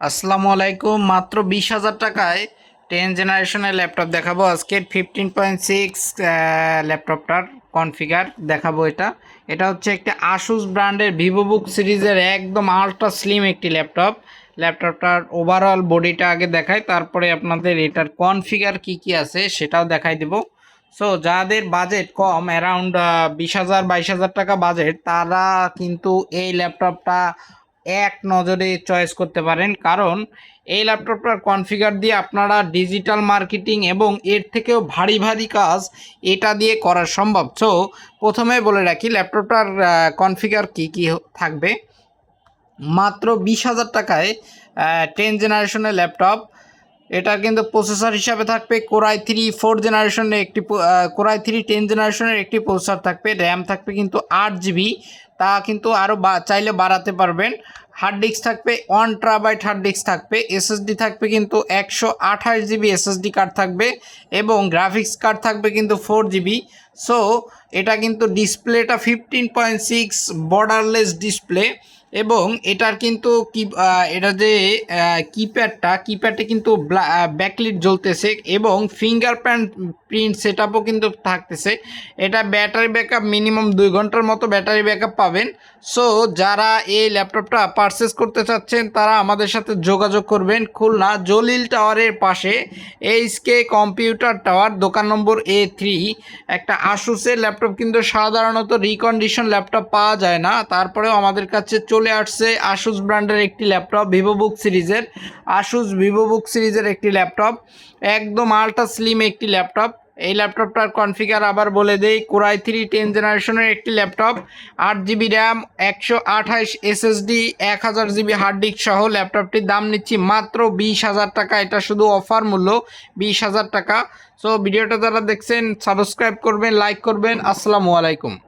আসসালামু আলাইকুম। মাত্র বিশ হাজার টাকায় টেন জেনারেশনের ল্যাপটপ দেখাবো। আজকে ফিফটিন পয়েন্ট সিক্স ল্যাপটপটার কনফিগার দেখাবো এটা। এটা হচ্ছে একটি আসুস ব্র্যান্ডের ভিভো বুক সিরিজের একদম আল্ট্রা স্লিম একটি ল্যাপটপ ল্যাপটপটার ওভারঅল বডিটা আগে দেখাই, তারপরে আপনাদের এটার কনফিগার কি কি আছে সেটাও দেখাই দেবো। সো যাদের বাজেট কম অ্যারাউন্ড বিশ হাজার, বাইশ হাজার টাকা বাজেট তারা কিন্তু এই ল্যাপটপটা এক নজরে চয়েস করতে পারেন। কারণ এই ল্যাপটপটার কনফিগার দিয়ে আপনারা ডিজিটাল মার্কেটিং এবং এর থেকেও ভারী ভারী কাজ এটা দিয়ে করা সম্ভব। সো প্রথমে বলে রাখি ল্যাপটপটার কনফিগার কি কি থাকবে? মাত্র বিশ হাজার টাকায় টেন জেনারেশনের ল্যাপটপ এটা কিন্তু প্রসেসর হিসাবে থাকবে। কোরাই থ্রি ফোর জেনারেশনের একটি কোরাই থ্রি টেন জেনারেশনের একটি প্রসেসর থাকবে। র্যাম থাকবে কিন্তু আট জিবি তা কিন্তু আরও চাইলে বাড়াতে পারবেন। হার্ড ডিস্ক থাকবে ওয়ান ট্রাবাইট হার্ড ডিস্ক থাকবে। এসএসডি থাকবে কিন্তু একশো আঠাশ জিবি এসএসডি কার্ড থাকবে এবং গ্রাফিক্স কার্ড থাকবে কিন্তু ফোর জিবি সো এটা কিন্তু ডিসপ্লেটা fifteen point six borderless display এবং এটার কিন্তু কি এটা যে কিপ্যাডটা কিপ্যাডে কিন্তু ব্যাকলিট জ্বলতেছে এবং ফিঙ্গার প্রিন্ট সেট কিন্তু থাকতেছে। এটা ব্যাটারি ব্যাকআপ মিনিমাম দুই ঘণ্টার মতো ব্যাটারি ব্যাকআপ পাবেন। সো যারা এই ল্যাপটপটা পারচেস করতে চাচ্ছেন, তারা আমাদের সাথে যোগাযোগ করবেন খুলনা জলিল টাওয়ারের পাশে। এইচকে কম্পিউটার টাওয়ার, দোকান নম্বর এ থ্রি একটা আসুসের ল্যাপটপ কিন্তু সাধারণত রিকন্ডিশন ল্যাপটপ পাওয়া যায় না। তারপরেও আমাদের কাছে চলে আসছে আসুস ব্র্যান্ডের একটি ল্যাপটপ ভিভো বুক সিরিজের। আসুস ভিভো বুক সিরিজের একটি ল্যাপটপ একদম আল্ট্রা স্লিম একটি ল্যাপটপ এই ল্যাপটপটার কনফিগার আবার বলে দেই কোরাই থ্রি টেন জেনারেশনের একটি ল্যাপটপ আট জিবি র্যাম একশো আঠাইশ এসএসডি এক হাজার জিবি হার্ড ডিস্ক সহ ল্যাপটপটির দাম নিচ্ছি মাত্র বিশ হাজার টাকা। এটা শুধু অফার মূল্য, বিশ হাজার টাকা। সো ভিডিওটা যারা দেখছেন সাবস্ক্রাইব করবেন লাইক করবেন। আসসালামু আলাইকুম।